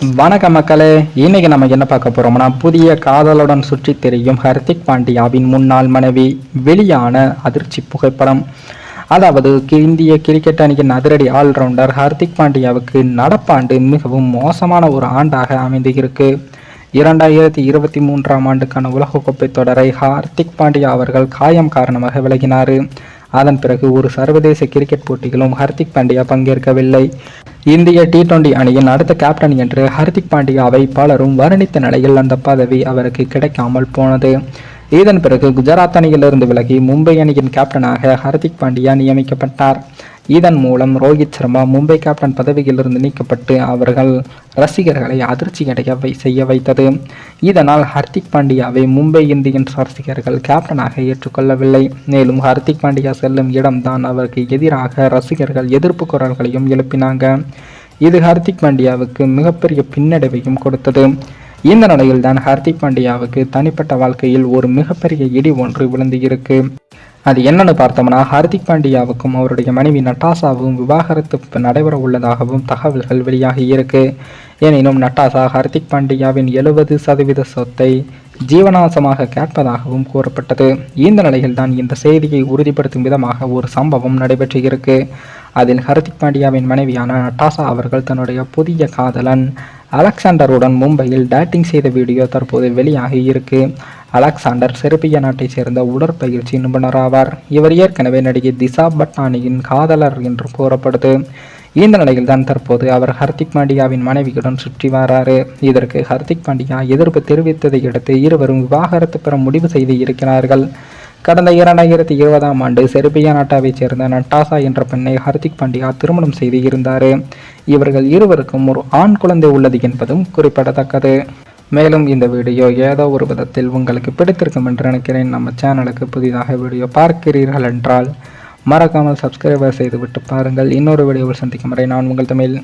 வணக்க மக்களே. இன்னைக்கு நம்ம என்ன பார்க்க போறோம்னா புதிய காதலுடன் சுற்றி தெரியும் ஹர்திக் பாண்டியாவின் முன்னாள் மனைவி வெளியான அதிர்ச்சி புகைப்படம். அதாவது இந்திய கிரிக்கெட் அணியின் அதிரடி ஆல்ரவுண்டர் ஹர்திக் பாண்டியாவுக்கு நடப்பாண்டு மிகவும் மோசமான ஒரு ஆண்டாக அமைந்து இருக்கு இரண்டாயிரத்தி இருபத்தி மூன்றாம் ஆண்டுக்கான உலகக்கோப்பை தொடரை ஹார்திக் பாண்டியா அவர்கள் காயம் காரணமாக விலகினார். அதன் பிறகு ஒரு சர்வதேச கிரிக்கெட் போட்டியிலும் ஹர்திக் பாண்டியா பங்கேற்கவில்லை. இந்திய டி டுவெண்டி அணியின் அடுத்த கேப்டன் என்று ஹர்திக் பாண்டியாவை பலரும் வர்ணித்த நிலையில் அந்த பதவி அவருக்கு கிடைக்காமல் போனது. இதன் பிறகு குஜராத் அணியிலிருந்து விலகி மும்பை அணியின் கேப்டனாக ஹர்திக் பாண்டியா நியமிக்கப்பட்டார். இதன் மூலம் ரோஹித் சர்மா மும்பை கேப்டன் பதவியிலிருந்து நீக்கப்பட்டு அவர்கள் ரசிகர்களை அதிர்ச்சி அடைய செய்ய வைத்தது. இதனால் ஹர்திக் பாண்டியாவை மும்பை இந்தியன்ஸ் ரசிகர்கள் கேப்டனாக ஏற்றுக்கொள்ளவில்லை. மேலும் ஹர்திக் பாண்டியா செல்லும் இடம்தான் அவருக்கு எதிராக ரசிகர்கள் எதிர்ப்பு குரல்களையும் எழுப்பினாங்க. இது ஹர்திக் பாண்டியாவுக்கு மிகப்பெரிய பின்னடைவையும் கொடுத்தது. இந்த நிலையில் தான் ஹர்திக் பாண்டியாவுக்கு தனிப்பட்ட வாழ்க்கையில் ஒரு மிகப்பெரிய இடி ஒன்று விழுந்து இருக்கு அது என்னன்னு பார்த்தோம்னா ஹர்திக் பாண்டியாவுக்கும் அவருடைய மனைவி நட்டாசாவும் விவாகரத்து நடைபெற உள்ளதாகவும் தகவல்கள் வெளியாகி இருக்கு. எனினும் நட்டாசா ஹர்திக் பாண்டியாவின் எழுபது சதவீத சொத்தை ஜீவனாசமாக கேட்பதாகவும் கூறப்பட்டது. இந்த நிலையில் தான் இந்த செய்தியை உறுதிப்படுத்தும் விதமாக ஒரு சம்பவம் நடைபெற்று இருக்கு. அதில் ஹர்திக் பாண்டியாவின் மனைவியான நட்டாசா அவர்கள் தன்னுடைய புதிய காதலன் அலெக்சாண்டருடன் மும்பையில் டேட்டிங் செய்த வீடியோ தற்போது வெளியாகி இருக்கு. அலெக்சாண்டர் செர்பிய நாட்டைச் சேர்ந்த உடற்பயிற்சி நிபுணர் ஆவார். இவர் ஏற்கனவே நடிகை திசா பட்டானியின் காதலர் என்று கூறப்படுது. இந்த நிலையில் தான் தற்போது அவர் ஹர்திக் பாண்டியாவின் மனைவியுடன் சுற்றி வராரு. இதற்கு ஹர்திக் பாண்டியா எதிர்ப்பு தெரிவித்ததை அடுத்து இருவரும் விவாகரத்து பெற முடிவு செய்து இருக்கிறார்கள். கடந்த இரண்டாயிரத்தி இருபதாம் ஆண்டு செர்பியா நாட்டாவைச் சேர்ந்த நட்டாசா என்ற பெண்ணை ஹர்திக் பாண்டியா திருமணம் செய்து இருந்தார். இவர்கள் இருவருக்கும் ஒரு ஆண் குழந்தை உள்ளது என்பதும் குறிப்பிடத்தக்கது. மேலும் இந்த வீடியோ ஏதோ ஒரு விதத்தில் உங்களுக்கு பிடித்திருக்கும் என்று நினைக்கிறேன். நம்ம சேனலுக்கு புதிதாக வீடியோ பார்க்கிறீர்கள் என்றால் மறக்காமல் சப்ஸ்கிரைபர் செய்துவிட்டு பாருங்கள். இன்னொரு வீடியோவில் சந்திக்கும் வரை நான் உங்கள் தமிழ்.